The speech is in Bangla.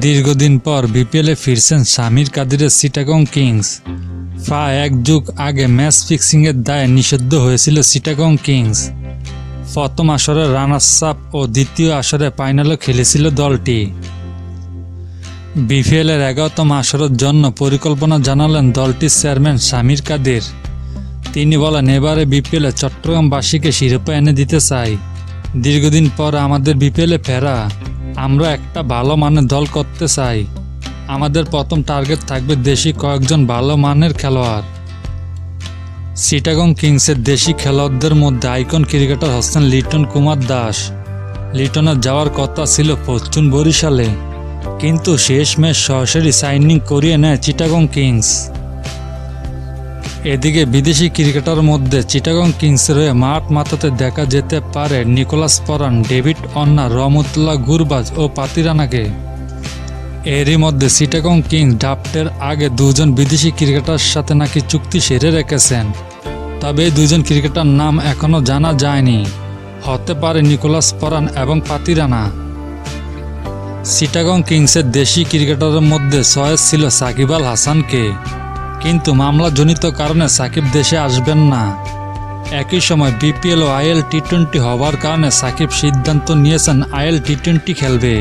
দীর্ঘদিন পর বিপিএলে ফিরছেন সামির কাদিরের সিটাগং কিংস ফা এক যুগ আগে ম্যাচ ফিক্সিংয়ের দায়ে নিষিদ্ধ হয়েছিল সিটাগং কিংস প্রথম আসরে রানার্স আপ ও দ্বিতীয় আসরে ফাইনালও খেলেছিল দলটি। বিপিএলের এগারোতম আসরের জন্য পরিকল্পনা জানালেন দলটির চেয়ারম্যান সামির কাদের। তিনি বলেন, এবারে বিপিএলে চট্টগ্রামবাসীকে শিরোপা এনে দিতে চাই। দীর্ঘদিন পর আমাদের বিপিএলে ফেরা। আমরা একটা ভালো মানের দল করতে চাই। আমাদের প্রথম টার্গেট থাকবে দেশি কয়েকজন ভালো মানের খেলোয়াড়। সিটাগং কিংসের দেশি খেলোয়াড়দের মধ্যে আইকন ক্রিকেটার হচ্ছেন লিটন কুমার দাস। লিটনের যাওয়ার কথা ছিল পশ্চিম বরিশালে। কিন্তু শেষমেশ সরাসরি সাইনিং করিয়ে নেয় চিটাগং কিংস এদিকে বিদেশি ক্রিকেটার মধ্যে চিটাগং কিংসের হয়ে মাঠ মাথাতে দেখা যেতে পারে নিকোলাস পরান ডেভিড অন্না, রহমতুল্লাহ গুরবাজ ও পাতিরানাকে এরই মধ্যে চিটাগং কিংস ড্রাফটের আগে দুজন বিদেশি ক্রিকেটার সাথে নাকি চুক্তি সেরে রেখেছেন। তবে এই দুজন ক্রিকেটার নাম এখনও জানা যায়নি। হতে পারে নিকোলাস পরান এবং পাতিরানা সিটাগং কিংসের দেশি ক্রিকেটারের মধ্যে চয়েস ছিল সাকিব আল হাসানকে। কিন্তু মামলাজনিত কারণে সাকিব দেশে আসবেন না। একই সময় বিপিএল ও আইএল টি টোয়েন্টি হওয়ার কারণে সাকিব সিদ্ধান্ত নিয়েছেন আইএল টি টোয়েন্টি খেলবে।